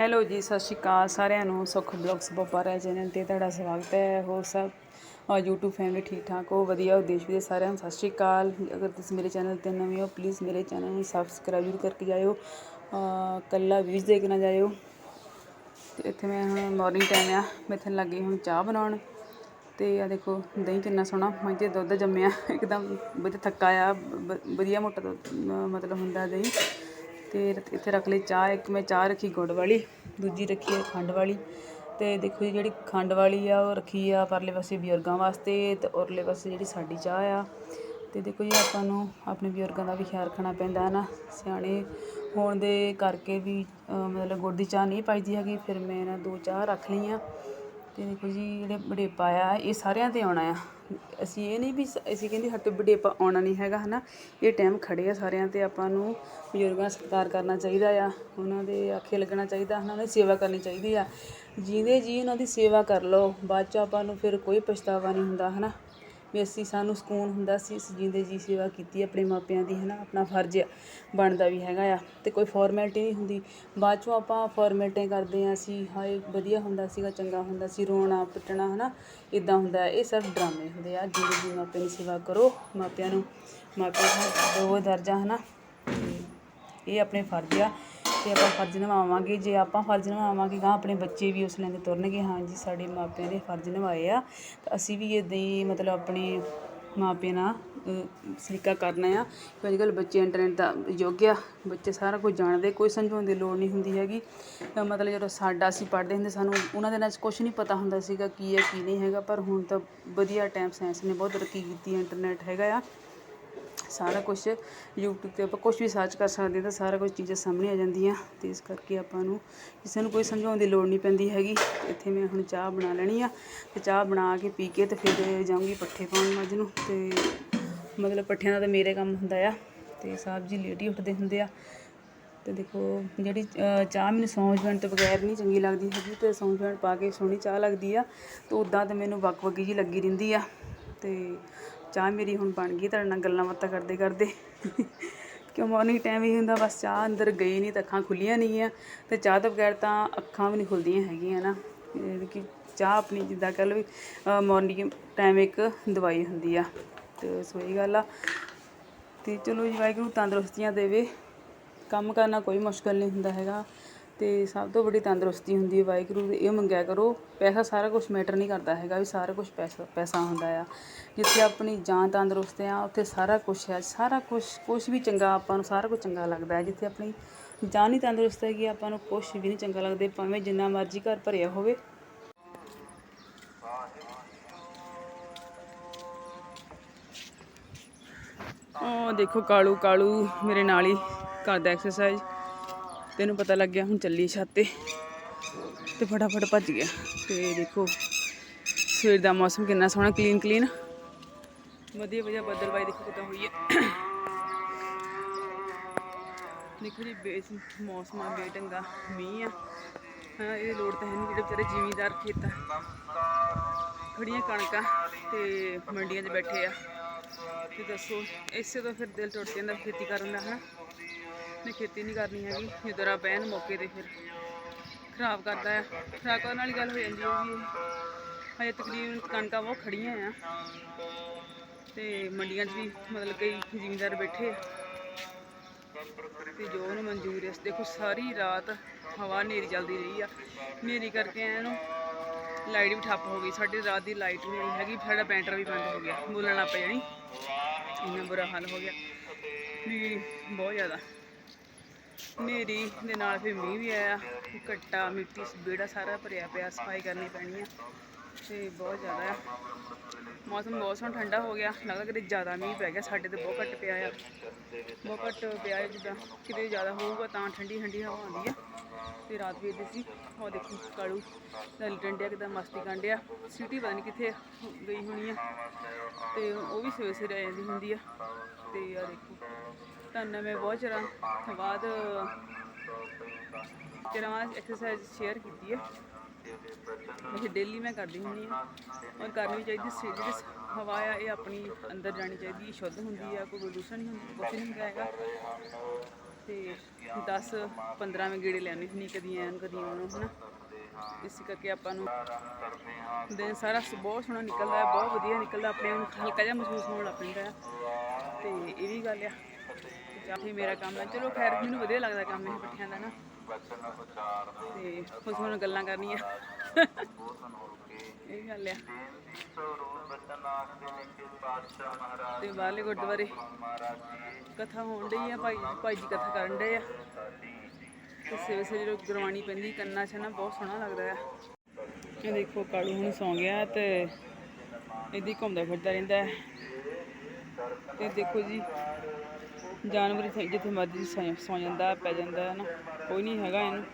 Hello ਜੀ ਸਤਿ ਸ਼੍ਰੀ ਅਕਾਲ ਸਾਰਿਆਂ ਨੂੰ। ਸੁਖ ਬਲੌਗਸ ਬੋਪਾਰਾ ਚੈਨਲ ਤੇ ਤੁਹਾਡਾ ਸਵਾਗਤ ਹੈ ਹੋਰ ਸਭ? ਔਰ YouTube ਫੈਮਿਲੀ ਠੀਕ ਠਾਕ ਹੋ ਵਧੀਆ ਹੋ ਦੇਸ਼ ਸਾਰਿਆਂ ਨੂੰ ਸਤਿ ਸ਼੍ਰੀ ਅਕਾਲ। ਅਗਰ ਤੁਸੀਂ ਮੇਰੇ ਚੈਨਲ ਤੇ ਨਵੇਂ ਹੋ ਪਲੀਜ਼ ਮੇਰੇ ਚੈਨਲ ਨੂੰ ਸਬਸਕ੍ਰਾਈਬ ਜ਼ਰੂਰ ਕਰਕੇ ਜਾਇਓ। ਅਹ ਕੱਲਾ ਵੀਜ਼ ਦੇਖ ਨਾ ਜਾਇਓ। ਤੇ ਇੱਥੇ ਮੈਂ ਹੁਣ ਮਾਰਨਿੰਗ ਟਾਈਮ ਆ ਮੈਂ ਇੱਥੇ ਲੱਗੀ ਹੁਣ ਚਾਹ ਬਣਾਉਣ। ਤੇ ਆ ਦੇਖੋ ਦਹੀਂ ਕਿੰਨਾ ਸੋਹਣਾ ਮੱਝੇ ਦੁੱਧ ਜੰਮਿਆ ਇੱਕਦਮ ਵਧੀਆ ਥੱਕਾ ਆ ਵ- ਵਧੀਆ ਮੋਟਾ ਦੁੱਧ, ਮਤਲਬ ਹੁੰਦਾ ਦਹੀਂ। ਅਤੇ ਇੱਥੇ ਰੱਖ ਲਈ ਚਾਹ, ਇੱਕ ਮੈਂ ਚਾਹ ਰੱਖੀ ਗੁੜ ਵਾਲੀ, ਦੂਜੀ ਰੱਖੀ ਹੈ ਖੰਡ ਵਾਲੀ। ਅਤੇ ਦੇਖੋ ਜੀ ਜਿਹੜੀ ਖੰਡ ਵਾਲੀ ਆ, ਉਹ ਰੱਖੀ ਆ ਪਰਲੇ ਪਾਸੇ ਬਜ਼ੁਰਗਾਂ ਵਾਸਤੇ ਅਤੇ ਉਰਲੇ ਪਾਸੇ ਜਿਹੜੀ ਸਾਡੀ ਚਾਹ ਆ। ਅਤੇ ਦੇਖੋ ਜੀ ਆਪਾਂ ਨੂੰ ਆਪਣੇ ਬਜ਼ੁਰਗਾਂ ਦਾ ਵੀ ਖਿਆਲ ਰੱਖਣਾ ਪੈਂਦਾ ਹੈ ਨਾ ਸਿਆਣੇ ਹੋਣ ਦੇ ਕਰਕੇ ਵੀ ਮਤਲਬ ਗੁੜ ਦੀ ਚਾਹ ਨਹੀਂ ਪਾਈਦੀ ਹੈਗੀ, ਫਿਰ ਮੈਂ ਨਾ ਦੋ ਚਾਹ ਰੱਖ ਲਈਆਂ। ਅਤੇ ਦੇਖੋ ਜੀ ਜਿਹੜੇ ਵਡੇਪਾ ਆ, ਇਹ ਸਾਰਿਆਂ ਤੇ ਆਉਣਾ ਆ। ਅਸੀਂ ਇਹ ਨਹੀਂ ਵੀ ਸ- ਅਸੀਂ ਕਹਿੰਦੇ ਸਾਡੇ ਆਪਾਂ ਆਉਣਾ ਨਹੀਂ ਹੈਗਾ, ਹਨਾ? ਇਹ ਟਾਈਮ ਖੜੇ ਆ ਸਾਰਿਆਂ ਤੇ, ਆਪਾਂ ਨੂੰ ਬਜ਼ੁਰਗਾਂ ਦਾ ਸਤਿਕਾਰ ਕਰਨਾ ਚਾਹੀਦਾ ਆ, ਉਹਨਾਂ ਦੇ ਆਖੇ ਲੱਗਣਾ ਚਾਹੀਦਾ ਉਹਨਾਂ ਦੀ ਸੇਵਾ ਕਰਨੀ ਚਾਹੀਦੀ ਆ। ਜਿਹਦੇ ਜੀ ਉਹਨਾਂ ਦੀ ਸੇਵਾ ਕਰ ਲਓ, ਬਾਅਦ ਚ ਆਪਾਂ ਨੂੰ ਫਿਰ ਕੋਈ ਪਛਤਾਵਾ ਨਹੀਂ ਹੁੰਦਾ, ਹਨਾ? ਵੀ ਅਸੀਂ ਸਾਨੂੰ ਸਕੂਨ ਹੁੰਦਾ ਸੀ, ਅਸੀਂ ਜਿੰਦੇ ਜੀ, ਸੇਵਾ ਕੀਤੀ ਆਪਣੇ ਮਾਪਿਆਂ ਦੀ ਹੈ ਨਾ ਆਪਣਾ ਫਰਜ਼ ਬਣਦਾ ਵੀ ਹੈਗਾ ਆ ਅਤੇ ਕੋਈ ਫਾਰਮੈਲਿਟੀ ਨਹੀਂ ਹੁੰਦੀ। ਬਾਅਦ ਚੋਂ ਆਪਾਂ ਫੋਰਮੈਲਟੀਆਂ ਕਰਦੇ ਹਾਂ, ਅਸੀਂ ਹਾਏ ਵਧੀਆ ਹੁੰਦਾ ਸੀਗਾ, ਚੰਗਾ ਹੁੰਦਾ ਸੀ, ਰੋਣਾ, ਪਿੱਟਣਾ ਨਾ ਇੱਦਾਂ ਹੁੰਦਾ ਇਹ ਸਭ ਡਰਾਮੇ ਹੁੰਦੇ ਆ। ਜਿੰਦੇ ਜੀ ਮਾਪਿਆਂ ਦੀ ਸੇਵਾ ਕਰੋ, ਮਾਪਿਆਂ ਨੂੰ, ਮਾਪਿਆਂ ਦਾ ਦੋ ਦਰਜਾ ਹੈ ਨਾ ਇਹ ਆਪਣੇ ਫਰਜ਼ ਆ। ਤੇ ਆਪਾਂ ਫਰਜ਼ ਨਿਭਾਵਾਂਗੇ, ਜੇ ਆਪਾਂ ਫਰਜ਼ ਨਿਭਾਵਾਂਗੇ ਗਾਂ ਆਪਣੇ ਬੱਚੇ ਵੀ ਉਸ ਲੈਂਦੇ ਤੁਰਨਗੇ। ਹਾਂਜੀ ਸਾਡੇ ਮਾਪਿਆਂ ਨੇ ਫਰਜ਼ ਨਿਭਾਏ ਆ। ਤਾਂ ਅਸੀਂ ਵੀ ਇੱਦਾਂ ਹੀ ਮਤਲਬ ਆਪਣੇ ਮਾਪਿਆਂ ਨਾਲ ਸਲੀਕਾ ਕਰਨਾ ਆ। ਕਿ ਅੱਜ ਕੱਲ੍ਹ ਬੱਚੇ ਇੰਟਰਨੈਟ ਦਾ ਯੁੱਗ ਆ। ਬੱਚੇ ਸਾਰਾ ਕੁਝ ਜਾਣਦੇ, ਕੋਈ ਸਮਝਾਉਣ ਦੀ ਲੋੜ ਨਹੀਂ ਹੁੰਦੀ ਹੈਗੀ। ਮਤਲਬ ਜਦੋਂ ਸਾਡਾ ਅਸੀਂ ਪੜ੍ਹਦੇ ਹੁੰਦੇ, ਸਾਨੂੰ ਉਹਨਾਂ ਦੇ ਨਾਲ ਕੁਝ ਨਹੀਂ ਪਤਾ ਹੁੰਦਾ ਸੀਗਾ ਕੀ ਹੈ, ਕੀ ਨਹੀਂ ਹੈਗਾ। ਪਰ ਹੁਣ ਤਾਂ ਵਧੀਆ ਟਾਈਮ ਸਾਇੰਸ ਨੇ ਬਹੁਤ ਤਰੱਕੀ ਕੀਤੀ ਹੈ ਇੰਟਰਨੈਟ ਹੈਗਾ ਆ। ਸਾਰਾ ਕੁਝ ਯੂਟਿਊਬ ਤੇ ਆਪਾਂ ਕੁਝ ਵੀ ਸਰਚ ਕਰ ਸਕਦੇ ਹਾਂ ਤਾਂ ਸਾਰਾ ਕੁਝ ਚੀਜ਼ਾਂ ਸਾਹਮਣੇ ਆ ਜਾਂਦੀਆਂ ਅਤੇ ਇਸ ਕਰਕੇ ਆਪਾਂ ਨੂੰ ਕਿਸੇ ਨੂੰ ਕੋਈ ਸਮਝਾਉਣ ਦੀ ਲੋੜ ਨਹੀਂ ਪੈਂਦੀ ਹੈਗੀ। ਇੱਥੇ ਮੈਂ ਹੁਣ ਚਾਹ ਬਣਾ ਲੈਣੀ ਆ ਅਤੇ ਚਾਹ ਬਣਾ ਕੇ ਪੀ ਕੇ ਅਤੇ ਫਿਰ ਜਾਊਂਗੀ ਪੱਠੇ ਪਾਉਣ ਮੱਝ ਨੂੰ ਅਤੇ ਮਤਲਬ ਪੱਠਿਆਂ ਦਾ ਤਾਂ ਮੇਰੇ ਕੰਮ ਹੁੰਦਾ ਆ ਅਤੇ ਸਾਹਿਬ ਜੀ ਲੇਟ ਹੀ ਉੱਠਦੇ ਹੁੰਦੇ ਆ। ਤੇ ਦੇਖੋ ਜਿਹੜੀ ਚਾਹ ਮੈਨੂੰ ਸੌਂਫ ਜਵੈਣ ਤੋਂ ਬਗੈਰ ਨਹੀਂ ਚੰਗੀ ਲੱਗਦੀ ਹੈਗੀ ਤੇ ਸੌਂਫ ਜਵੈਣ ਪਾ ਕੇ ਸੋਹਣੀ ਚਾਹ ਲੱਗਦੀ ਆ ਤੇ ਉਦਾਂ ਤਾਂ ਮੈਨੂੰ ਵਕ ਵਕੀ ਜੀ ਲੱਗੀ ਰਹਿੰਦੀ ਆ ਤੇ ਚਾਹ ਮੇਰੀ ਹੁਣ ਬਣ ਗਈ, ਤੁਹਾਡੇ ਨਾਲ ਗੱਲਾਂ ਬਾਤਾਂ ਕਰਦੇ ਕਰਦੇ। ਕਿਉਂ ਮਾਰਨਿੰਗ ਟਾਈਮ ਹੀ ਹੁੰਦਾ, ਬਸ ਚਾਹ ਅੰਦਰ ਗਈ ਨਹੀਂ ਤਾਂ ਅੱਖਾਂ ਖੁੱਲੀਆਂ ਨਹੀਂ ਆ ਤੇ ਚਾਹ ਤੋਂ ਬਗੈਰ ਤਾਂ ਅੱਖਾਂ ਵੀ ਨਹੀਂ ਖੁੱਲਦੀਆਂ ਹੈਗੀਆਂ ਨਾ। ਕਿ ਚਾਹ ਆਪਣੀ ਜਿੱਦਾਂ ਕਹਿ ਲਓ ਵੀ ਮਾਰਨਿੰਗ ਟਾਈਮ ਇੱਕ ਦਵਾਈ ਹੁੰਦੀ ਆ। ਤੇ ਸੋ ਗੱਲ ਆ। ਤੇ ਚਲੋ ਜੀ, ਵਾਹਿਗੁਰੂ ਤੰਦਰੁਸਤੀਆਂ ਦੇਵੇ। ਕੰਮ ਕਰਨਾ ਕੋਈ ਮੁਸ਼ਕਲ ਨਹੀਂ ਹੁੰਦਾ ਹੈਗਾ। ਅਤੇ ਸਭ ਤੋਂ ਵੱਡੀ ਤੰਦਰੁਸਤੀ ਹੁੰਦੀ ਹੈ ਵਾਹਿਗੁਰੂ ਦੇ, ਇਹ ਮੰਗਿਆ ਕਰੋ, ਪੈਸਾ ਸਾਰਾ ਕੁਛ ਮੈਟਰ ਨਹੀਂ ਕਰਦਾ ਹੈਗਾ ਵੀ ਸਾਰਾ ਕੁਛ ਪੈਸਾ ਪੈਸਾ ਹੁੰਦਾ ਆ। ਜਿੱਥੇ ਆਪਣੀ ਜਾਨ ਤੰਦਰੁਸਤ ਆ, ਉੱਥੇ ਸਾਰਾ ਕੁਛ ਹੈ, ਸਾਰਾ ਕੁਛ ਕੁਛ ਵੀ ਚੰਗਾ ਆਪਾਂ ਨੂੰ ਸਾਰਾ ਕੁਝ ਚੰਗਾ ਲੱਗਦਾ ਜਿੱਥੇ ਆਪਣੀ ਜਾਨ ਹੀ ਤੰਦਰੁਸਤ ਹੈਗੀ ਆਪਾਂ ਨੂੰ ਕੁਛ ਵੀ ਨਹੀਂ ਚੰਗਾ ਲੱਗਦਾ, ਭਾਵੇਂ ਜਿੰਨਾ ਮਰਜ਼ੀ ਘਰ ਭਰਿਆ ਹੋਵੇ। ਉਹ ਦੇਖੋ ਕਾਲੂ ਕਾਲੂ ਮੇਰੇ ਨਾਲ ਹੀ ਕਰਦਾ ਐਕਸਰਸਾਈਜ਼ ਤੈਨੂੰ ਪਤਾ ਲੱਗ ਗਿਆ, ਹੁਣ ਚੱਲੀ ਛੱਤ ਤੇ। ਤੇ ਫਟਾਫਟ ਭੱਜ ਗਿਆ। ਤੇ ਦੇਖੋ, ਸਵੇਰ ਦਾ ਮੌਸਮ ਕਿੰਨਾ ਸੋਹਣਾ ਕਲੀਨ ਕਲੀਨ ਵਧੀਆ ਵਧੀਆ ਬੱਦਲਵਾਈ ਦੇਖੋ ਕਿੱਦਾਂ ਹੋਈ ਹੈ। ਦੇਖੋ ਜੀ, ਬੇਸ ਮੌਸਮ ਆ, ਬੇਟੰਗਾ, ਮੀਂਹ ਆ। ਹਾਂ, ਇਹ ਲੋੜ ਤਾਂ ਹੈ ਨਹੀਂ ਜਿਹੜੇ ਵਿਚਾਰੇ ਜ਼ਿਮੀਂਦਾਰ ਖੇਤਾਂ ਖੜੀਆਂ ਕਣਕਾਂ ਤੇ ਮੰਡੀਆਂ 'ਚ ਬੈਠੇ ਆ। ਤੇ ਦੱਸੋ, ਇਸੇ ਤੋਂ ਫਿਰ ਦਿਲ ਟੁੱਟ ਜਾਂਦਾ ਖੇਤੀ ਕਰਨ ਦਾ, ਹਨਾ? ਨੇ ਖੇਤੀ ਨਹੀਂ ਕਰਨੀ ਹੈਗੀ, ਜਦੋਂ ਰੱਬ ਐਨ ਮੌਕੇ ਤੇ ਫਿਰ ਖਰਾਬ ਕਰਦਾ ਆ ਖਰਾਬ ਕਰਨ ਵਾਲੀ ਗੱਲ ਹੋ ਜਾਂਦੀ ਹੈ ਵੀ ਹਜੇ ਤਕਰੀਬਨ ਕਣਕਾਂ ਬਹੁਤ ਖੜੀਆਂ ਆ। ਤੇ ਮੰਡੀਆਂ 'ਚ ਵੀ ਮਤਲਬ ਕਈ ਜ਼ਿਮੀਂਦਾਰ ਬੈਠੇ ਆ। ਤੇ ਜੋ ਉਹਨੂੰ ਮਨਜ਼ੂਰ ਹੈ, ਦੇਖੋ ਸਾਰੀ ਰਾਤ ਹਵਾ ਹਨੇਰੀ ਚੱਲਦੀ ਰਹੀ ਆ। ਹਨੇਰੀ ਕਰਕੇ ਐਨ ਨੂੰ ਲਾਈਟ ਵੀ ਠੱਪ ਹੋ ਗਈ, ਸਾਡੀ ਰਾਤ ਦੀ ਲਾਈਟ ਨਹੀਂ ਆਈ ਹੈਗੀ, ਸਾਡਾ ਪੈਂਟਰ ਵੀ ਬੰਦ ਹੋ ਗਿਆ, ਬੋਲਣ ਲੱਗ ਪਿਆ ਜਾਣੀ ਇੰਨਾ ਬੁਰਾ ਹਾਲ ਹੋ ਗਿਆ। ਵੀ ਬਹੁਤ ਜ਼ਿਆਦਾ। ਹਨੇਰੀ ਦੇ ਨਾਲ ਫਿਰ ਮੀਂਹ ਵੀ ਆਇਆ ਕੱਟਾ ਮਿੱਟੀ ਬੇੜਾ ਸਾਰਾ ਭਰਿਆ ਪਿਆ, ਸਫ਼ਾਈ ਕਰਨੀ ਪੈਣੀ ਆ ਤੇ ਬਹੁਤ ਜ਼ਿਆਦਾ ਆ। ਮੌਸਮ ਬਹੁਤ ਸੋਹਣਾ, ਠੰਡਾ ਹੋ ਗਿਆ, ਲੱਗਦਾ ਕਿਤੇ ਜ਼ਿਆਦਾ ਮੀਂਹ ਪੈ ਗਿਆ, ਸਾਡੇ ਤੇ ਬਹੁਤ ਘੱਟ ਪਿਆ ਆ। ਬਹੁਤ ਘੱਟ ਪਿਆ ਹੈ, ਜਿੱਦਾਂ ਕਿਤੇ ਜ਼ਿਆਦਾ ਹੋਊਗਾ ਤਾਂ ਠੰਡੀ ਠੰਡੀ ਹਵਾ ਆਉਂਦੀ ਆ। ਤੇ ਰਾਤ ਵੀ ਇੱਦਾਂ ਸੀ ਉਹ ਦੇਖੋ ਕਾਲੂ ਨਾਲ ਡੰਡਿਆ ਕਿਦਾਂ ਮਸਤੀ ਕਾਂਡਿਆ ਸਿਟੀ ਪਤਾ ਨਹੀਂ ਕਿੱਥੇ ਗਈ ਹੋਣੀ ਆ। ਤੇ ਉਹ ਵੀ ਸਵੇਰੇ ਸਵੇਰੇ ਆ ਜਾਂਦੀ ਹੁੰਦੀ ਆ। ਤੇ ਆ ਦੇਖੋ। ਤੁਹਾਨੂੰ ਮੈਂ ਬਹੁਤ ਚਿਰਾਂ ਬਾਅਦ ਚਿਰਾਂ ਐਕਸਰਸਾਈਜ਼ ਸ਼ੇਅਰ ਕੀਤੀ ਹੈ। ਵੈਸੇ ਡੇਲੀ ਮੈਂ ਕਰਦੀ ਹੁੰਦੀ ਹਾਂ। ਔਰ ਕਰਨੀ ਚਾਹੀਦੀ ਸੀ, ਜਿਹੜੀ ਹਵਾ ਆ, ਇਹ ਆਪਣੀ ਅੰਦਰ ਜਾਣੀ ਚਾਹੀਦੀ ਸ਼ੁੱਧ ਹੁੰਦੀ ਆ, ਕੋਈ ਪ੍ਰਦੂਸ਼ਣ ਨਹੀਂ ਹੁੰਦਾ, ਕੁਛ ਨਹੀਂ ਹੈਗਾ। ਤੇ 10 15 ਵਿੱਚ ਗੇੜੇ ਲੈਣੀ ਹੁੰਦੀ ਕਦੀ ਐਨ, ਕਦੀ ਉਹਨੂੰ ਹਨਾ। ਇਸ ਕਰਕੇ ਆਪਾਂ ਨੂੰ ਦਿਨ ਸਾਰਾ ਬਹੁਤ ਸੋਹਣਾ ਨਿਕਲਦਾ ਹੈ, ਬਹੁਤ ਵਧੀਆ ਨਿਕਲਦਾ, ਆਪਣੇ ਨੂੰ ਹਲਕਾ ਜਿਹਾ ਮਹਿਸੂਸ ਹੋਣ ਲੱਗ ਪੈਂਦਾ ਹੈ। ਤੇ ਇਹ ਵੀ ਗੱਲ ਆ। ਜਾਂ ਫਿਰ ਮੇਰਾ ਕੰਮ ਹੈ। ਚਲੋ ਖੈਰ, ਮੈਨੂੰ ਵਧੀਆ ਲੱਗਦਾ ਕੰਮ ਇਹ ਪੱਠਿਆਂ ਦਾ ਨਾ। ਤੇ ਕੁਝ ਹੁਣ ਗੱਲਾਂ ਕਰਨੀਆਂ। ਇਹ ਗੱਲ ਆ। ਤੇ ਬਾਹਰਲੇ ਗੁਰਦੁਆਰੇ ਕਥਾ ਹੋਣ ਡਈ ਆ, ਭਾਈ ਭਾਈ ਜੀ ਕਥਾ ਕਰਨ ਡਏ ਆ। ਤੇ ਸਵੇਰੇ ਸਵੇਰੇ ਜਦੋਂ ਗੁਰਬਾਣੀ ਪੈਂਦੀ, ਕੰਨਾਂ 'ਚ ਨਾ ਬਹੁਤ ਸੋਹਣਾ ਲੱਗਦਾ ਆ। ਇਹ ਦੇਖੋ, ਕਾਲੂ ਹੁਣ ਸੌਂ ਗਿਆ ਤੇ ਇਹਦੀ ਘੁੰਮਦਾ ਫਿਰਦਾ ਰਹਿੰਦਾ ਹੈ। ਤੇ ਦੇਖੋ ਜੀ, ਜਾਨਵਰ ਜਿੱਥੇ ਮਰਜ਼ੀ ਸੌ ਸੌ ਜਾਂਦਾ, ਪੈ ਜਾਂਦਾ ਹੈ ਨਾ ਕੋਈ ਨਹੀਂ ਹੈਗਾ ਇਹਨੂੰ।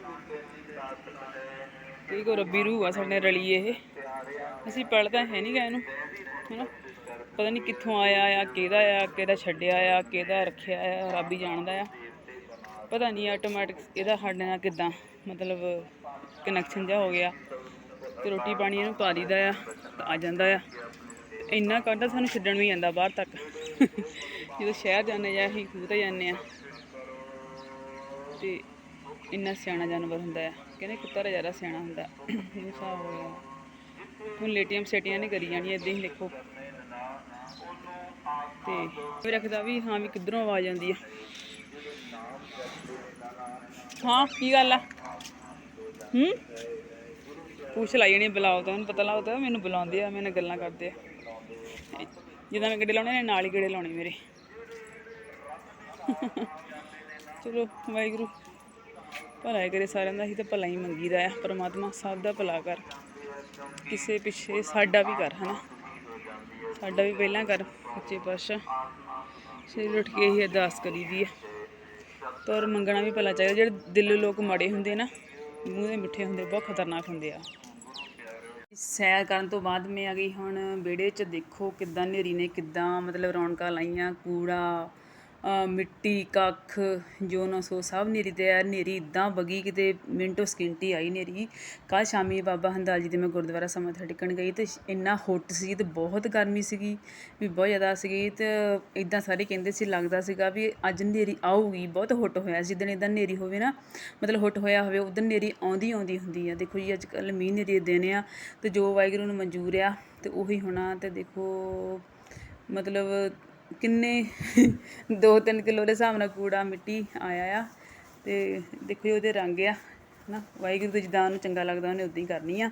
ਇਹ ਕੋ ਰੱਬੀ ਰੂਹ ਆ ਸਾਡੇ ਨਾਲ ਰਲੀ ਇਹ। ਅਸੀਂ ਪੜਦਾ ਹੈ ਨਹੀਂ ਗਾ ਇਹਨੂੰ, ਹੈਨਾ? ਪਤਾ ਨਹੀਂ ਕਿੱਥੋਂ ਆਇਆ ਆ, ਕਿਹਦਾ ਆ, ਕਿਹਦਾ ਛੱਡਿਆ ਆ, ਕਿਹਦਾ ਰੱਖਿਆ ਆ, ਰੱਬ ਹੀ ਜਾਣਦਾ ਆ। ਪਤਾ ਨਹੀਂ ਆਟੋਮੈਟਿਕ ਇਹਦਾ ਸਾਡੇ ਨਾਲ ਕਿਦਾਂ, ਮਤਲਬ ਕਨੈਕਸ਼ਨ ਜਿਹਾ ਹੋ ਗਿਆ। ਤੇ ਰੋਟੀ ਪਾਣੀ ਇਹਨੂੰ ਪਾ ਦਈਦਾ ਆ ਆ ਜਾਂਦਾ ਆ। ਇੰਨਾ ਕੱਢਦਾ ਸਾਨੂੰ ਛੱਡਣ ਵੀ ਜਾਂਦਾ ਬਾਹਰ ਤੱਕ। ਜਦੋਂ ਸ਼ਹਿਰ ਜਾਂਦੇ ਜਾਂ ਅਸੀਂ ਖੂਹ ਤੇ ਜਾਂਦੇ ਆ ਤੇ ਇੰਨਾ ਸਿਆਣਾ ਜਾਨਵਰ ਹੁੰਦਾ ਆ ਕਹਿੰਦੇ ਕੁੱਤਾ ਜ਼ਿਆਦਾ ਸਿਆਣਾ ਹੁੰਦਾ। ਇਹ ਹਿਸਾਬ ਹੋ ਗਿਆ। ਹੁਣ ਲੇਟੀਆਂ ਸੇਟੀਆਂ ਨਹੀਂ ਕਰੀ ਜਾਣੀਆਂ ਇਦਾਂ ਹੀ ਦੇਖੋ। ਤੇ ਵੀ ਰੱਖਦਾ ਵੀ ਹਾਂ ਵੀ ਕਿੱਧਰੋਂ ਆਵਾਜ਼ ਆਉਂਦੀ ਆ। ਹਾਂ, ਕੀ ਗੱਲ ਆ? ਹੂੰ? ਪੁੱਛ ਲਾਈ ਜਣੀ ਬੁਲਾਓ ਤਾਂ। ਉਹਨੂੰ ਪਤਾ ਲੱਗਦਾ, ਮੈਨੂੰ ਬੁਲਾਉਂਦੇ ਆ, ਮੇਰੇ ਨਾਲ ਗੱਲਾਂ ਕਰਦੇ ਆ। ਜਿੱਦਾਂ ਮੈਂ ਗੇੜੇ ਲਾਉਣੇ ਨੇ ਨਾਲ ਹੀ ਗੇੜੇ ਲਾਉਣੇ ਮੇਰੇ। ਚਲੋ, ਵਾਹਿਗੁਰੂ। ਭਲਾ ਕਰੇ ਸਾਰਿਆਂ ਦਾ ਹੀ ਤਾਂ ਭਲਾ ਹੀ ਮੰਗੀਦਾ ਆ, ਪਰਮਾਤਮਾ ਸਭ ਦਾ ਭਲਾ ਕਰ। ਕਿਸੇ ਪਿੱਛੇ ਸਾਡਾ ਵੀ ਕਰ, ਹਨਾ? ਸਾਡਾ ਵੀ ਪਹਿਲਾਂ ਕਰ, ਸੱਚੇ ਪਾਤਸ਼ਾਹ। ਸਵੇਰੇ ਉੱਠ ਕੇ ਹੀ ਅਰਦਾਸ ਕਰੀਦੀ ਆ। ਤੋਰ ਮੰਗਣਾ ਵੀ ਭਲਾ ਚਾਹੀਦਾ, ਜਿਹੜੇ ਦਿਲੋਂ ਲੋਕ ਮਾੜੇ ਹੁੰਦੇ ਨਾ, ਮੂੰਹ ਦੇ ਮਿੱਠੇ ਹੁੰਦੇ ਬਹੁਤ ਖਤਰਨਾਕ ਹੁੰਦੇ ਆ। ਸੈਰ ਕਰਨ ਤੋਂ ਬਾਅਦ ਮੈਂ ਆ ਗਈ ਹੁਣ ਵਿਹੜੇ 'ਚ ਦੇਖੋ ਕਿੱਦਾਂ ਹਨੇਰੀ ਨੇ ਕਿੱਦਾਂ ਮਤਲਬ ਰੌਣਕਾਂ ਲਾਈਆਂ, ਕੂੜਾ ਮਿੱਟੀ, ਕੱਖ, ਜੋ ਨਾ ਸੋ, ਸਭ ਨੇਰੀ ਤੇ ਆ ਨੇਰੀ ਇਦਾਂ ਵਗੀ ਕਿਤੇ ਮਿੰਟੋ ਸਕਿੰਟੀ ਆਈ ਨੇਰੀ। ਕੱਲ ਸ਼ਾਮੀ ਬਾਬਾ ਹੰਦਾਲ ਜੀ ਦੇ ਮੈਂ ਗੁਰਦੁਆਰਾ ਸਮਾਂ ਮੱਥਾ ਟੇਕਣ ਗਈ ਤੇ ਇੰਨਾ ਹੁੱਟ ਸੀ ਤੇ ਬਹੁਤ ਗਰਮੀ ਸੀਗੀ, ਵੀ ਬਹੁਤ ਜ਼ਿਆਦਾ ਸੀਗੀ ਤੇ ਇਦਾਂ ਸਾਰੇ ਕਹਿੰਦੇ ਸੀ, ਲੱਗਦਾ ਸੀਗਾ ਵੀ ਅੱਜ ਨੇਰੀ ਆਊਗੀ, ਬਹੁਤ ਹੁੱਟ ਹੋਇਆ। ਸੀ ਜਿੱਦਣ ਇਦਾਂ ਨੇਰੀ ਹੋਵੇ ਨਾ, ਮਤਲਬ ਹੁੱਟ ਹੋਇਆ ਹੋਵੇ ਉਦੋਂ ਨੇਰੀ ਆਉਂਦੀ ਆਉਂਦੀ ਹੁੰਦੀ ਆ। ਦੇਖੋ ਜੀ, ਅੱਜ ਕੱਲ ਮੀਂਹ ਨੇਰੀ ਦੇ ਦਿਨ ਆ ਤੇ ਜੋ ਵਾਹਿਗੁਰੂ ਨੂੰ ਮਨਜ਼ੂਰ ਆ ਤੇ ਉਹੀ ਹੋਣਾ ਤੇ ਦੇਖੋ, ਮਤਲਬ ਕਿੰਨੇ 2-3 ਕਿਲੋ ਦੇ ਹਿਸਾਬ ਨਾਲ ਕੂੜਾ ਮਿੱਟੀ ਆਇਆ ਆ ਤੇ ਦੇਖੋ ਜੀ, ਉਹਦੇ ਰੰਗ ਆ ਨਾ ਵਾਹਿਗੁਰੂ ਦੇ ਜਿੱਦਾਂ ਉਹਨੂੰ ਚੰਗਾ ਲੱਗਦਾ, ਉਹਨੇ ਉਦਾਂ ਹੀ ਕਰਨੀ ਆ।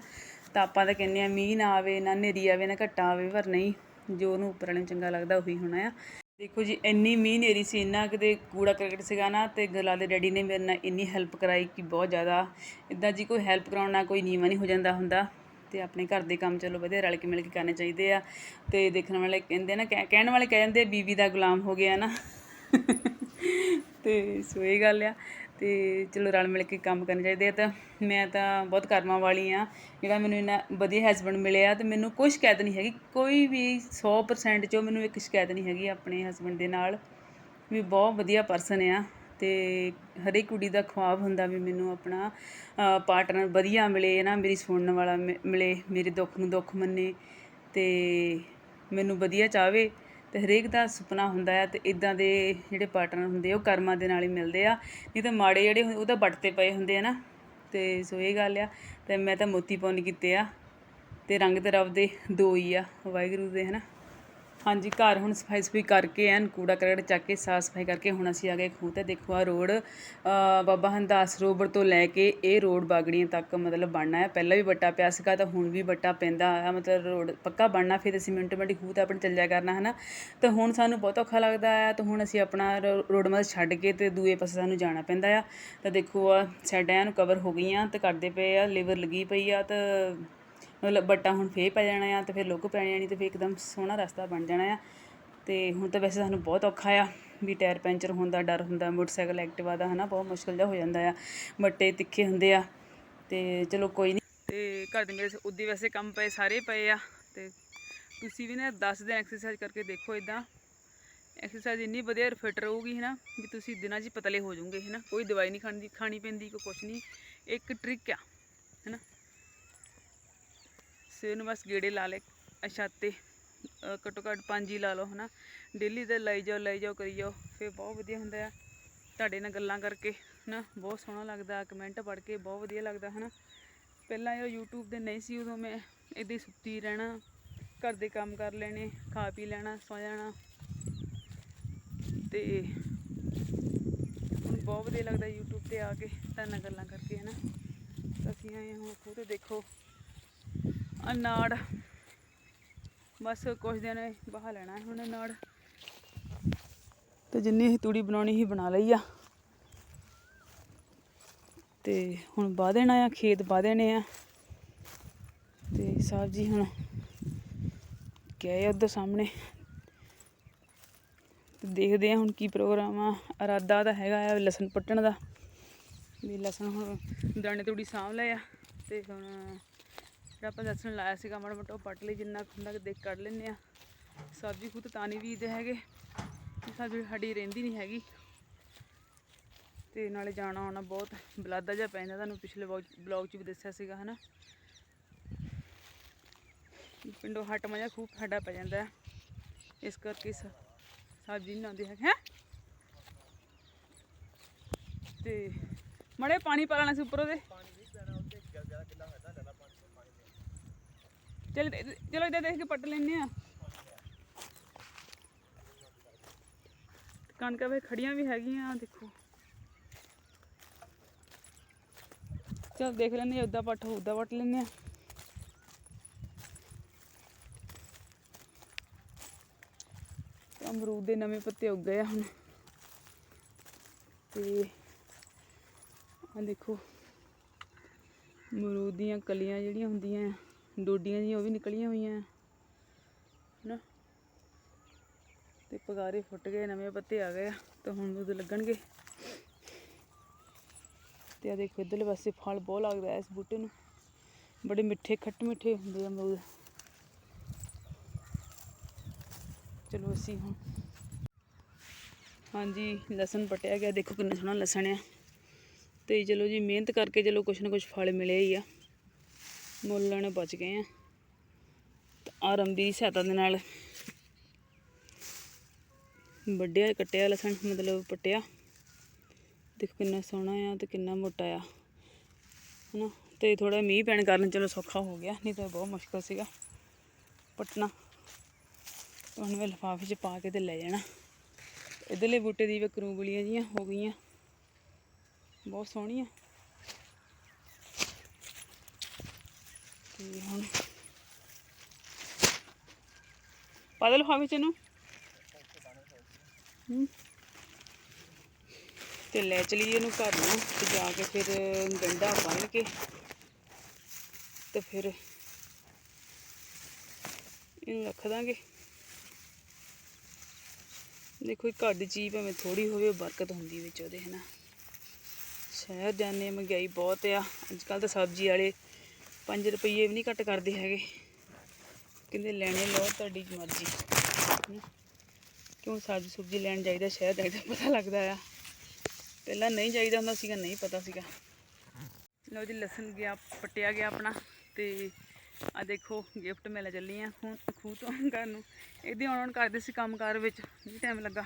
ਤਾਂ ਆਪਾਂ ਤਾਂ ਕਹਿੰਦੇ ਆ, ਮੀਂਹ ਨਾ ਆਵੇ, ਨਾ ਨੇਰੀ ਆਵੇ, ਨਾ ਘਟਾ ਆਵੇ, ਪਰ ਨਹੀਂ, ਜੋ ਉਹਨੂੰ ਉੱਪਰ ਵਾਲੇ ਨੂੰ ਚੰਗਾ ਲੱਗਦਾ, ਉਹੀ ਹੋਣਾ ਆ। ਦੇਖੋ ਜੀ, ਇੰਨੀ ਮੀਂਹ, ਨੇਰੀ ਸੀ, ਇੰਨਾ ਕਿਤੇ ਕੂੜਾ ਕਰਕਟ ਸੀਗਾ ਨਾ, ਤੇ ਗਲਾ ਦੇ ਡੈਡੀ ਨੇ ਮੇਰੇ ਨਾਲ ਇੰਨੀ ਹੈਲਪ ਕਰਾਈ ਕਿ ਬਹੁਤ ਜ਼ਿਆਦਾ ਇਦਾਂ ਜੀ ਕੋਈ ਹੈਲਪ ਕਰਾਉਣ ਨਾਲ ਕੋਈ ਨੀਵਾਂ ਨਹੀਂ ਹੋ ਜਾਂਦਾ ਹੁੰਦਾ। ਤੇ ਆਪਣੇ ਘਰ ਦੇ ਕੰਮ ਚਲੋ ਵਧੀਆ ਰਲ ਕੇ ਮਿਲ ਕੇ ਕਰਨੇ ਚਾਹੀਦੇ ਆ। ਤੇ ਦੇਖਣ ਵਾਲੇ ਕਹਿੰਦੇ ਨਾ, ਕਹਿ- ਕਹਿਣ ਵਾਲੇ ਕਹਿ ਜਾਂਦੇ ਬੀਬੀ ਦਾ ਗੁਲਾਮ ਹੋ ਗਿਆ ਨਾ। ਤੇ ਸੋ ਇਹ ਗੱਲ ਆ। ਤੇ ਚਲੋ ਰਲ ਮਿਲ ਕੇ ਕੰਮ ਕਰਨੇ ਚਾਹੀਦੇ ਆ ਤਾਂ ਮੈਂ ਤਾਂ ਬਹੁਤ ਕਰਮਾਂ ਵਾਲੀ ਆ। ਜਿਹੜਾ ਮੈਨੂੰ ਇੰਨਾ ਵਧੀਆ ਹਸਬੰਡ ਮਿਲਿਆ ਤੇ ਮੈਨੂੰ ਕੋਈ ਸ਼ਿਕਾਇਤ ਨਹੀਂ ਹੈਗੀ। ਕੋਈ ਵੀ 100% ਚੋਂ ਮੈਨੂੰ ਇੱਕ ਸ਼ਿਕਾਇਤ ਨਹੀਂ ਹੈਗੀ ਆਪਣੇ ਹਸਬੰਡ ਦੇ ਨਾਲ। ਵੀ ਬਹੁਤ ਵਧੀਆ ਪਰਸਨ ਆ। ਅਤੇ ਹਰੇਕ ਕੁੜੀ ਦਾ ਖੁਆਬ ਹੁੰਦਾ ਵੀ ਮੈਨੂੰ ਆਪਣਾ ਪਾਰਟਨਰ ਵਧੀਆ ਮਿਲੇ ਨਾ ਮੇਰੀ ਸੁਣਨ ਵਾਲਾ ਮਿ- ਮਿਲੇ ਮੇਰੇ ਦੁੱਖ ਨੂੰ ਦੁੱਖ ਮੰਨੇ ਅਤੇ ਮੈਨੂੰ ਵਧੀਆ ਚਾਹਵੇ ਅਤੇ ਹਰੇਕ ਦਾ ਸੁਪਨਾ ਹੁੰਦਾ ਆ ਅਤੇ ਇੱਦਾਂ ਦੇ ਜਿਹੜੇ ਪਾਰਟਨਰ ਹੁੰਦੇ ਆ, ਉਹ ਕਰਮਾਂ ਦੇ ਨਾਲ ਹੀ ਮਿਲਦੇ ਆ। ਨਹੀਂ ਤਾਂ ਮਾੜੇ ਜਿਹੜੇ ਉਹ ਤਾਂ ਵੱਟਤੇ ਪਏ ਹੁੰਦੇ ਆ ਨਾ ਅਤੇ ਸੋ ਇਹ ਗੱਲ ਆ ਅਤੇ ਮੈਂ ਤਾਂ ਮੋਤੀ ਪੌਣ ਕੀਤੇ ਆ ਅਤੇ ਰੰਗ ਤੇ ਰੱਬ ਦੇ ਦੋ ਹੀ ਆ ਵਾਹਿਗੁਰੂ ਦੇ ਹੈ ਨਾ ਹਾਂਜੀ, ਘਰ ਹੁਣ ਸਫ਼ਾਈ ਸਫ਼ਾਈ ਕਰਕੇ ਐਨ ਕੂੜਾ ਕਰਕਟ ਚੱਕ ਕੇ ਸਾਫ਼ ਸਫ਼ਾਈ ਕਰਕੇ ਹੁਣ ਅਸੀਂ ਆ ਗਏ ਖੂਹ ਤੇ, ਦੇਖੋ ਆ ਰੋਡ ਬਾਬਾ ਹੰਦਾਸ ਸਰੋਵਰ ਤੋਂ ਲੈ ਕੇ ਇਹ ਰੋਡ ਬਾਗੜੀਆਂ ਤੱਕ ਮਤਲਬ ਬਣਨਾ ਹੈ। ਪਹਿਲਾਂ ਵੀ ਵੱਟਾ ਪਿਆ ਸੀਗਾ ਤਾਂ ਹੁਣ ਵੀ ਵੱਟਾ ਪੈਂਦਾ ਆ ਮਤਲਬ ਰੋਡ ਪੱਕਾ ਬਣਨਾ, ਫਿਰ ਅਸੀਂ ਮਿੰਟ ਮਿੰਟ ਖੂਹ ਤੇ ਆਪਣੇ ਚੱਲਿਆ ਕਰਨਾ ਹੈ ਨਾ ਤੇ ਹੁਣ ਸਾਨੂੰ ਬਹੁਤ ਔਖਾ ਲੱਗਦਾ ਆ, ਤਾਂ ਹੁਣ ਅਸੀਂ ਆਪਣਾ ਰੋ- ਰੋਡ ਮਤਲਬ ਛੱਡ ਕੇ ਤੇ ਦੂਏ ਪਾਸੇ ਸਾਨੂੰ ਜਾਣਾ ਪੈਂਦਾ ਆ। ਤਾਂ ਦੇਖੋ ਆ ਸਾਈਡਾਂ ਨੂੰ ਕਵਰ ਹੋ ਗਈਆਂ, ਤੇ ਕਰਦੇ ਪਏ ਆ ਲੇਵਰ ਲੱਗੀ ਪਈ ਆ, ਤਾਂ ਮਤਲਬ ਬੱਟਾ ਹੁਣ ਫੇਰ ਪੈ ਜਾਣਾ ਆ ਤੇ ਫਿਰ ਲੁੱਕ ਪੈ ਜਾਣੀ ਤੇ ਫਿਰ ਇੱਕਦਮ ਸੋਹਣਾ ਰਸਤਾ ਬਣ ਜਾਣਾ ਆ। ਤੇ ਹੁਣ ਤਾਂ ਵੈਸੇ ਸਾਨੂੰ ਬਹੁਤ ਔਖਾ ਆ ਵੀ ਟਾਇਰ ਪੈਂਚਰ ਹੋਣ ਦਾ ਡਰ ਹੁੰਦਾ, ਮੋਟਰਸਾਈਕਲ ਐਕਟਿਵਾ ਦਾ, ਹਨਾ, ਬਹੁਤ ਮੁਸ਼ਕਲ ਜਿਹਾ ਹੋ ਜਾਂਦਾ ਆ। ਬੱਟੇ ਤਿੱਖੇ ਹੁੰਦੇ ਆ ਤੇ ਚਲੋ ਕੋਈ ਨਹੀਂ। ਤੇ ਘਰ ਦੇ ਮੇਰੇ ਉਦੀ ਵੈਸੇ ਕੰਮ ਪਏ, ਸਾਰੇ ਪਏ ਆ ਤੇ ਤੁਸੀਂ ਵੀ ਨਾ 10 ਦਿਨ ਐਕਸਰਸਾਈਜ਼ ਕਰਕੇ ਦੇਖੋ ਇਦਾਂ ਐਕਸਰਸਾਈਜ਼ ਇੰਨੀ ਵਧੀਆ ਫਿਟ ਰਹੂਗੀ ਹੈ ਨਾ ਵੀ ਤੁਸੀਂ ਦਿਨਾਂ 'ਚ ਪਤਲੇ ਹੋ ਜਾਓਗੇ ਹੈ ਨਾ ਕੋਈ ਦਵਾਈ ਨਹੀਂ ਖਾਣੀ ਖਾਣੀ ਪੈਂਦੀ, ਕੋਈ ਕੁਛ ਨਹੀਂ। ਇੱਕ ਟ੍ਰਿਕ ਆ ਹੈ ਨਾ ਸਵੇਰ ਨੂੰ ਬਸ ਗੇੜੇ ਲਾ ਲੈ ਛੱਤ ਤੇ ਘੱਟੋ ਘੱਟ ਪੰਜ ਹੀ ਲਾ ਲਓ, ਹਨਾ। ਡੇਲੀ ਤੇ ਲਈ ਜਾਓ ਲਈ ਜਾਓ, ਕਰੀ ਜਾਓ, ਫਿਰ ਬਹੁਤ ਵਧੀਆ ਹੁੰਦਾ ਆ। ਤੁਹਾਡੇ ਨਾਲ ਗੱਲਾਂ ਕਰਕੇ ਨਾ ਬਹੁਤ ਸੋਹਣਾ ਲੱਗਦਾ ਕਮੈਂਟ ਪੜ੍ਹ ਕੇ ਬਹੁਤ ਵਧੀਆ ਲੱਗਦਾ, ਹਨਾ। ਪਹਿਲਾਂ ਇਹ YouTube ਦੇ ਨਹੀਂ ਸੀ, ਉਦੋਂ ਮੈਂ ਇੱਦਾਂ ਸੁੱਤੀ ਰਹਿਣਾ, ਘਰ ਦੇ ਕੰਮ ਕਰ ਲੈਣੇ, ਖਾ ਪੀ ਲੈਣਾ, ਸੌ ਜਾਣਾ। ਤੇ ਹੁਣ ਬਹੁਤ ਵਧੀਆ ਲੱਗਦਾ YouTube ਤੇ ਆ ਕੇ, ਤੁਹਾਡੇ ਨਾਲ ਗੱਲਾਂ ਕਰਕੇ, ਹਨਾ। ਤਾਂ ਅਸੀਂ ਆਏ ਹਾਂ, ਹੁਣ ਖੂਹ ਦੇਖੋ। ਅਨਾੜ। ਬਸ ਕੁਝ ਦਿਨ ਬਹਾ ਲੈਣਾ ਹੈ ਹੁਣ ਅਨਾੜ। ਤੇ ਜਿੰਨੀ ਅਸੀਂ ਤੂੜੀ ਬਣਾਉਣੀ ਸੀ ਬਣਾ ਲਈ ਆ। ਤੇ ਹੁਣ ਵਾਹ ਦੇਣਾ ਆ, ਖੇਤ ਵਾਹ ਦੇਣੇ ਆ। ਤੇ ਸਾਹਿਬ ਜੀ ਹੁਣ ਗਏ ਉੱਧਰ ਸਾਹਮਣੇ। ਤੇ ਦੇਖਦੇ ਆ ਹੁਣ ਕੀ ਪ੍ਰੋਗਰਾਮ ਆ। ਇਰਾਦਾ ਤਾਂ ਹੈਗਾ ਆ ਲਸਣ ਪੱਟਣ ਦਾ। ਵੀ ਲਸਣ ਹੁਣ ਦਾਣੇ ਤੂੜੀ ਸਾਂਭ ਲਏ ਆ। ਤੇ ਹੁਣ ਜਿਹੜਾ ਆਪਾਂ ਲਸਣ ਲਾਇਆ ਸੀਗਾ ਮਾੜਾ ਮੋਟਾ, ਉਹ ਪੱਟ ਲਈ ਜਿੰਨਾ ਕੁ ਹੁੰਦਾ ਕਿ ਦੇਖ ਕੱਢ ਲੈਂਦੇ ਆ ਸਬਜ਼ੀ ਖੁਦ ਤਾਂ ਨਹੀਂ ਬੀਜਦੇ ਹੈਗੇ ਸਬਜ਼ੀ ਸਾਡੀ ਰਹਿੰਦੀ ਨਹੀਂ ਹੈਗੀ। ਤੇ ਨਾਲੇ ਜਾਣਾ ਆਉਣਾ ਬਹੁਤ ਬਲਾਦਾ ਜਿਹਾ ਪੈਂਦਾ, ਤੁਹਾਨੂੰ ਪਿਛਲੇ ਬਲੌਗ 'ਚ ਵੀ ਦੱਸਿਆ ਸੀਗਾ, ਹਨਾ। ਪਿੰਡੋਂ ਹਟ ਮਜਾ ਖੂਬ ਸਾਡਾ ਪੈ ਜਾਂਦਾ ਇਸ ਕਰਕੇ ਸ- ਸਬਜ਼ੀ ਨਹੀਂ ਆਉਂਦੀ ਹੈ ਹੈਂ। ਤੇ ਮੜੇ ਪਾਣੀ ਪਾ ਲੈਣਾ ਸੀ ਉੱਪਰ ਉਹਦੇ ਚਲ ਚਲੋ ਇੱਧਰ ਦੇਖ ਕੇ ਪੱਟ ਲੈਨੇ ਆ। ਕਣਕਾਂ ਵੇ ਖੜੀਆਂ ਵੀ ਹੈਗੀਆਂ ਦੇਖੋ। ਚਲ ਦੇਖ ਲੈਨੇ ਆ ਉੱਦਾਂ ਪੱਟ ਉੱਦਾਂ ਪੱਟ ਲੈਨੇ ਆ। ਅਮਰੂਦ ਦੇ ਨਵੇਂ ਪੱਤੇ ਉੱਗ ਗਏ ਆ ਹੁਣ। ਤੇ ਆ ਦੇਖੋ ਅਮਰੂਦ ਦੀਆਂ ਕਲੀਆਂ ਜਿਹੜੀਆਂ ਹੁੰਦੀਆਂ ਆ, ਡੋਡੀਆਂ ਜੀਆਂ ਉਹ ਵੀ ਨਿਕਲੀਆਂ ਹੋਈਆਂ ਆ। ਹਨਾ? ਤੇ ਪਗਾਰੇ ਫੁੱਟ ਗਏ, ਨਵੇਂ ਪੱਤੇ ਆ ਗਏ ਆ, ਤਾਂ ਹੁਣ ਉਹਦੇ ਲੱਗਣਗੇ। ਤੇ ਆ ਦੇਖੋ, ਇੱਧਰਲੇ ਪਾਸੇ ਫਲ ਬਹੁਤ ਲੱਗਦਾ ਇਸ ਬੂਟੇ ਨੂੰ। ਬੜੇ ਮਿੱਠੇ, ਖੱਟ ਮਿੱਠੇ ਹੁੰਦੇ ਆ ਅਮਰੂਦ ਚਲੋ ਅਸੀਂ ਹੁਣ ਹਾਂਜੀ, ਲਸਣ ਪਟਿਆ ਗਿਆ। ਦੇਖੋ ਕਿੰਨਾ ਸੋਹਣਾ ਲਸਣ ਆ। ਤੇ ਚਲੋ ਜੀ, ਮਿਹਨਤ ਕਰਕੇ ਚਲੋ ਕੁਛ ਨਾ ਕੁਛ ਫਲ ਮਿਲਿਆ ਹੀ ਆ। ਮੁੱਲ ਬਚ ਗਏ ਆ। ਤਾਂ ਆਰੰਭੀ ਦੀ ਸਹਾਇਤਾ ਦੇ ਨਾਲ ਵੱਡਿਆ ਕੱਟਿਆ ਲਸਣ, ਮਤਲਬ ਪਟਿਆ। ਦੇਖੋ ਕਿੰਨਾ ਸੋਹਣਾ ਆ ਤੇ ਕਿੰਨਾ ਮੋਟਾ ਆ। ਹਨਾ? ਤੇ ਥੋੜਾ ਮੀਂਹ ਪੈਣ ਕਾਰਨ ਚਲੋ ਸੌਖਾ ਹੋ ਗਿਆ, ਨਹੀਂ ਤਾਂ ਬਹੁਤ ਮੁਸ਼ਕਲ ਸੀਗਾ ਪਟਣਾ। ਤੇ ਹੁਣ ਮੈਂ ਲਿਫਾਫੇ 'ਚ ਪਾ ਕੇ ਤੇ ਲੈ ਜਾਣਾ। ਇਧਰਲੇ ਬੂਟੇ ਦੀ ਵੀ ਕਰੂੰਗਲੀਆਂ ਜੀਆਂ ਹੋ ਗਈਆਂ। ਬਹੁਤ ਸੋਹਣੀਆਂ। ਤੇ ਹੁਣ। ਪਾ ਦੇ ਲਿਫਾਫੇ ਤੇ ਲੈ ਚਲੀਏ ਇਹਨੂੰ ਘਰ ਨੂੰ ਤੇ ਜਾ ਕੇ ਫਿਰ ਗੰਢਾ ਬੰਨ ਕੇ ਤੇ ਫਿਰ ਇਹਨੂੰ ਰੱਖ ਦਾਂਗੇ। ਦੇਖੋ ਇਹ ਘਰ ਦੀ ਚੀਜ਼ ਭਾਵੇਂ ਥੋੜੀ ਹੋਵੇ ਬਰਕਤ ਹੁੰਦੀ ਵਿੱਚ ਉਹਦੇ, ਹਨਾ। ਸ਼ਹਿਰ ਜਾਂਦੇ ਮਹਿੰਗਾਈ ਬਹੁਤ ਆ। ਅੱਜ ਕੱਲ ਤਾਂ ਸਬਜ਼ੀ ਵਾਲੇ 5 ਰੁਪਏ ਵੀ ਨਹੀਂ ਘੱਟ ਕਰਦੇ ਹੈਗੇ। ਕਹਿੰਦੇ ਲੈਣੇ ਲਓ ਤੁਹਾਡੀ ਮਰਜ਼ੀ। ਹਨਾ। ਕਿਉਂ ਸਬਜ਼ੀ ਸੁਬਜ਼ੀ ਲੈਣ ਜਾਈਦਾ ਸ਼ਹਿਰ ਜਾਈਦਾ ਪਤਾ ਲੱਗਦਾ ਆ। ਪਹਿਲਾਂ ਨਹੀਂ ਜਾਈਦਾ ਹੁੰਦਾ ਸੀਗਾ, ਨਹੀਂ ਪਤਾ ਸੀਗਾ। ਲਓ ਜੀ, ਲਸਣ ਗਿਆ, ਪੱਟਿਆ ਗਿਆ ਆਪਣਾ ਤੇ ਆ ਦੇਖੋ, ਗਿਫਟ ਮੈਂ ਚੱਲੀ ਆ ਖੂਹ ਖੂਹ ਤੋਂ ਘਰ ਨੂੰ। ਇਹਦੇ ਆਉਣ ਆਉਣ ਕਰਦੇ ਸੀ ਕੰਮਕਾਰ ਵਿੱਚ ਜੀ ਟਾਈਮ ਲੱਗਾ।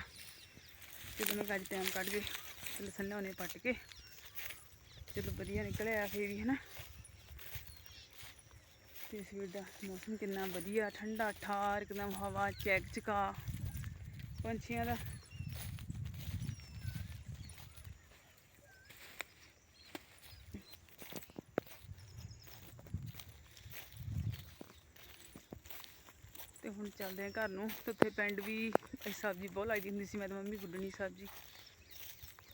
ਜਦੋਂ ਮੈਂ ਅੱਜ ਟਾਈਮ ਕੱਢ ਕੇ ਲਸਣ ਲਿਆਉਣੇ ਪੱਟ ਕੇ ਚਲੋ ਵਧੀਆ ਨਿਕਲਿਆ ਫੇਰ ਵੀ ਹਨਾ। ਤੇ ਸਵੇਰ ਦਾ ਮੌਸਮ ਕਿੰਨਾ ਵਧੀਆ, ਠੰਡਾ ਠਾਰ, ਇੱਕਦਮ ਹਵਾ ਚੈਕ ਚਕਾ। ਪੰਛੀਆਂ ਦਾ। ਤੇ ਹੁਣ ਚੱਲਦੇ ਆ ਘਰ ਨੂੰ। ਤੇ ਉੱਥੇ ਪਿੰਡ ਵੀ ਇਹ ਸਬਜ਼ੀ ਬਹੁਤ ਲੱਗਦੀ ਹੁੰਦੀ ਸੀ, ਮੈਂ ਤਾਂ ਮੰਮੀ ਗੁੱਡਣੀ ਸਬਜ਼ੀ।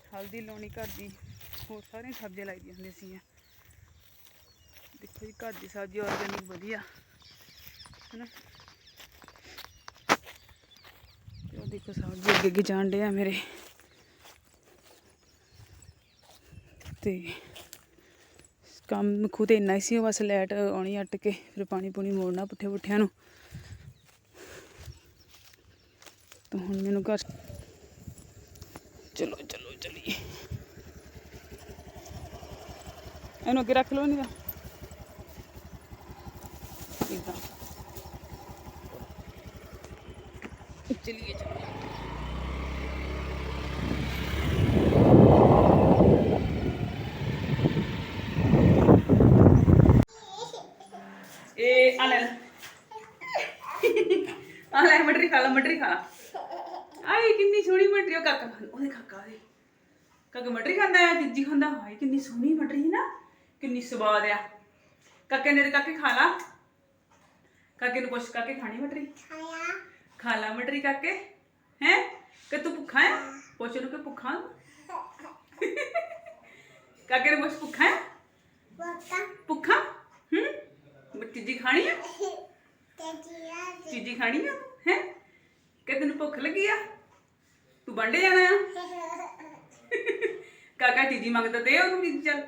ਹਲਦੀ ਲਾਉਣੀ ਘਰ ਦੀ। ਹੋਰ ਸਾਰੀਆਂ ਸਬਜ਼ੀਆਂ ਲੱਗਦੀਆਂ ਹੁੰਦੀਆਂ ਸੀ ਦੇਖੋ ਘਰ ਦੀ ਸਬਜ਼ੀ ਆਰਗੈਨਿਕ ਵਧੀਆ। ਹਨਾ? ਤੇ ਉਹ ਦੇਖੋ ਸਬਜ਼ੀ ਅੱਗੇ ਅੱਗੇ ਜਾਣ ਡਿਆ ਮੇਰੇ। ਤੇ ਕੰਮ ਖੁਦ ਇੰਨਾ ਹੀ ਸੀ ਬਸ ਲਾਈਟ ਆਉਣੀ ਅੱਟ ਕੇ, ਫਿਰ ਪਾਣੀ ਪੂਣੀ ਮੋੜਨਾ ਪੁੱਠੇ ਪੁੱਠਿਆਂ ਨੂੰ। ਤਾਂ ਹੁਣ ਮੈਨੂੰ ਘਰ ਚਲੋ ਚਲੋ, ਚਲੀਏ। ਇਹਨੂੰ ਅੱਗੇ ਰੱਖ ਲਓ ਨਹੀਂ ਤਾਂ ਇਦਾਂ ਚਲੀਏ ਚਲੀਏ ਆ ਲੈ ਲੈ ਆ ਲੈ ਮਟਰੀ ਖਾ ਲਾ ਮਟਰੀ ਖਾ ਲਾ ਆਈ ਕਿੰਨੀ ਸੋਹਣੀ ਮਟਰੀ ਉਹ ਕਾਕਾ ਖਾਂਦਾ ਉਹਦੇ ਕਾਕਾ ਦੇ ਕਾਕਾ ਮਟਰੀ ਖਾਂਦਾ ਹੈ ਤੀਜੀ ਖਾਂਦਾ ਹਾਏ ਕਿੰਨੀ ਸੋਹਣੀ ਮਟਰੀ ਹੈ ਨਾ ਕਿੰਨੀ ਸਵਾਦ ਆ। ਕਾਕੇ ਨੇ ਕਾਕੇ ਖਾ ਲਾ। ਕਾਕੇ ਨੂੰ ਪੁੱਛ ਕਾਕੇ ਖਾਣੀ ਮਟਰੀ? ਖਾ ਲਾ ਮਟਰੀ ਕਾਕੇ। ਹੈ? ਕਿ ਤੂੰ ਭੁੱਖਾ ਹੈ? ਪੁੱਛ ਨੂੰ ਕਿ ਭੁੱਖਾ ਕਾਕੇ ਨੂੰ ਪੁੱਛ ਭੁੱਖਾ ਹੈ? ਭੁੱਖਾ। ਹੂੰ? ਚੀਜੀ ਖਾਣੀ ਆ? ਚੀਜੀ ਖਾਣੀ ਆ? ਹੈ? ਕਿ ਤੈਨੂੰ ਭੁੱਖ ਲੱਗੀ ਆ? ਤੂੰ ਬਾਂਡੇ ਜਾਣਾ ਆ? ਕਾਕਾ ਚੀਜੀ ਮੰਗਦਾ ਦੇ ਉਹਨੂੰ ਚੀਜੀ ਚੱਲ।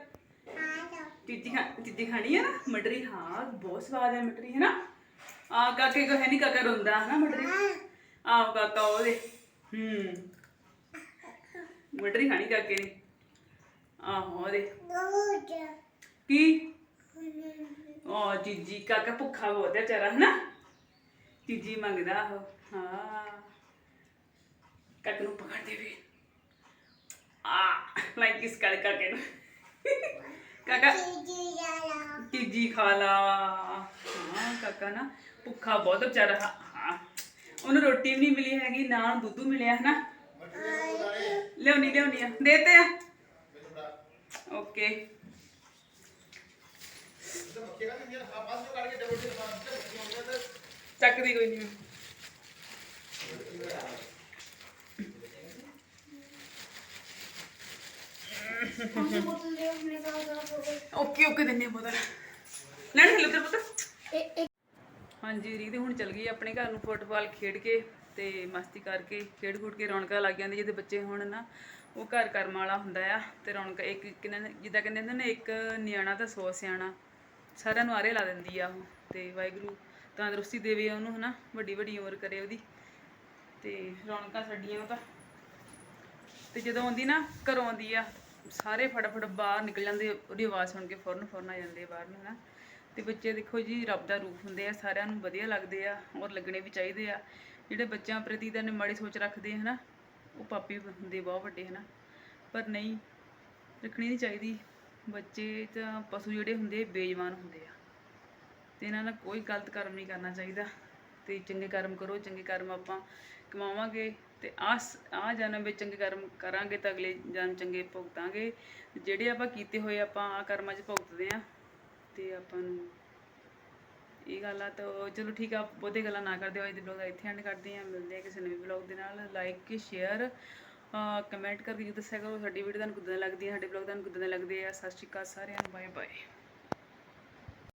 ਖਾ ਚੀਜੀ ਖਾਣੀ ਆ ਨਾ ਮਟਰੀ ਹਾਂ ਬਹੁਤ ਸਵਾਦ ਹੈ ਮਟਰੀ ਹੈ ਨਾ ਆ ਕਾਕੇ ਕੋ ਹੈ ਨਹੀਂ ਕਾਕਾ ਰੋਂਦਾ ਹੈ ਨਾ ਮਟਰੀ ਆਹ ਕਾਕਾ ਉਹਦੇ ਹੂੰ। ਮਟਰੀ ਖਾਣੀ ਕਾਕੇ ਨੇ। ਆਹੋ ਉਹਦੇ। ਕੀ? ਉਹ ਜੀਜੀ ਕਾਕਾ ਭੁੱਖਾ ਬਹੁਤ ਹੈ ਵਿਚਾਰਾ ਹਨਾ? ਜੀਜੀ ਮੰਗਦਾ ਉਹ ਹਾਂ। ਕਾਕੇ ਨੂੰ ਪਕੜ ਦੇ ਵੀ। ਆ ਲਾਈਕ ਕਿਸ ਕਰ ਕਾਕੇ ਨੂੰ ਕਾਕਾ ਜੀਜੀ ਖਾ ਲਾ ਹਾਂ ਕਾਕਾ ਨਾ ਭੁੱਖਾ ਬਹੁਤ ਵਿਚਾਰਾ ਹਾਂ ਹਾਂ। ਉਹਨੂੰ ਰੋਟੀ ਵੀ ਨਹੀਂ ਮਿਲੀ ਹੈਗੀ ਨਾ ਉਹਨੂੰ ਦੁੱਧ ਮਿਲਿਆ ਹਨਾ ਲਿਆਉਣੀ ਲਿਆਉਣੀ ਆ ਦੇਤੇ ਆ ਓਕੇ ਚੱਕਦੀ ਕੋਈ ਨਹੀਂ ਓਕੇ ਓਕੇ ਦਿੰਨੇ ਬੋਤਲ ਲੈਣ ਹਲੇ ਪੁੱਤਰ ਹਾਂਜੀ ਰੀਤ ਹੁਣ ਚਲ ਗਈ ਆਪਣੇ ਘਰ ਨੂੰ ਫੁੱਟਬਾਲ ਖੇਡ ਕੇ ਤੇ ਮਸਤੀ ਕਰਕੇ ਖੇਡ ਖੂਡ ਕੇ ਰੌਣਕਾਂ ਲੱਗ ਜਾਂਦੀ ਜਿਹਦੇ ਬੱਚੇ ਹੁਣ ਨਾ ਉਹ ਘਰ ਕਰਮ ਵਾਲਾ ਹੁੰਦਾ ਆ, ਤੇ ਰੌਣਕ ਇੱਕ ਕਿੰਨਾ ਜਿੱਦਾਂ ਕਹਿੰਦੇ ਹੁੰਦੇ ਨੇ, ਇੱਕ ਨਿਆਣਾ ਤਾਂ ਸੌ ਸਿਆਣਾ, ਸਾਰਿਆਂ ਨੂੰ ਆਰੇ ਲਾ ਦਿੰਦੀ ਆ ਉਹ, ਤੇ ਵਾਹਿਗੁਰੂ ਤੰਦਰੁਸਤੀ ਦੇਵੇ ਉਹਨੂੰ, ਹਨਾ, ਵੱਡੀ ਵੱਡੀ ਉਮਰ ਕਰੇ ਉਹਦੀ, ਤੇ ਰੌਣਕਾਂ ਸਾਡੀਆਂ ਉਹ ਤਾਂ। ਤੇ ਜਦੋਂ ਆਉਂਦੀ ਨਾ, ਘਰੋਂ ਆਉਂਦੀ ਆ ਸਾਰੇ ਫਟਾਫਟ ਬਾਹਰ ਨਿਕਲ ਜਾਂਦੇ, ਉਹਦੀ ਆਵਾਜ਼ ਸੁਣ ਕੇ ਫੌਰਨ ਫੌਰਨ ਆ ਜਾਂਦੇ ਬਾਹਰ ਨੂੰ ਨਾ ਤੇ ਬੱਚੇ ਦੇਖੋ ਜੀ, ਰੱਬ ਦਾ ਰੂਪ ਹੁੰਦੇ ਆ, ਸਾਰਿਆਂ ਨੂੰ ਵਧੀਆ ਲੱਗਦੇ ਆ, ਔਰ ਲੱਗਣੇ ਵੀ ਚਾਹੀਦੇ ਆ। ਜਿਹੜੇ ਬੱਚਿਆਂ ਪ੍ਰਤੀ ਤਾਂ ਮਾੜੀ ਸੋਚ ਰੱਖਦੇ ਹਨਾ, ਉਹ ਪਾਪੀ ਹੁੰਦੇ ਬਹੁਤ ਵੱਡੇ, ਹਨਾ। ਪਰ ਨਹੀਂ, ਰੱਖਣੀ ਨਹੀਂ ਚਾਹੀਦੀ। ਬੱਚੇ ਤਾਂ ਪਸ਼ੂ ਜਿਹੜੇ ਹੁੰਦੇ, ਬੇਈਮਾਨ ਹੁੰਦੇ ਆ। ਤੇ ਇਹਨਾਂ ਨਾਲ ਕੋਈ ਗਲਤ ਕਰਮ ਨਹੀਂ ਕਰਨਾ ਚਾਹੀਦਾ। ਤੇ ਚੰਗੇ ਕਰਮ ਕਰੋ, ਚੰਗੇ ਕਰਮ ਆਪਾਂ ਕਮਾਵਾਂਗੇ ਤੇ ਆਸ ਆ ਜਨਮ ਵਿੱਚ ਚੰਗੇ ਕਰਮ ਕਰਾਂਗੇ ਤਾਂ ਅਗਲੇ ਜਨਮ ਚੰਗੇ ਭੁਗਤਾਂਗੇ। ਜਿਹੜੇ ਆਪਾਂ ਕੀਤੇ ਹੋਏ ਆਪਾਂ ਆ ਕਰਮਾਂ 'ਚ ਭੁਗਤਦੇ ਆ ਤੇ ਆਪਾਂ ਨੂੰ ਇਹ ਗੱਲ ਆ ਤਾਂ ਚਲੋ ਠੀਕ ਆ ਬਹੁਤੇ ਗੱਲਾਂ ਨਾ ਕਰਦੇ ਹੋਏ ਦੇ ਬਲੌਗ ਦਾ ਇੱਥੇ ਐਂਡ ਕਰਦੇ ਆ। ਮਿਲਦੇ ਆ ਕਿਸੇ ਨਵੇਂ ਬਲੌਗ ਦੇ ਨਾਲ। ਲਾਈਕ ਸ਼ੇਅਰ ਕਮੈਂਟ ਕਰਕੇ ਜੀ ਦੱਸਿਆ ਕਰੋ। ਸਾਡੀ ਵੀਡੀਓ ਤੁਹਾਨੂੰ ਕਿੱਦਾਂ ਲੱਗਦੀ ਹੈ ਸਾਡੇ ਬਲੌਗ ਤੁਹਾਨੂੰ ਕਿੱਦਾਂ ਦੇ ਲੱਗਦੇ ਆ? ਸਤਿ ਸ਼੍ਰੀ ਅਕਾਲ ਸਾਰਿਆਂ ਨੂੰ। Bye bye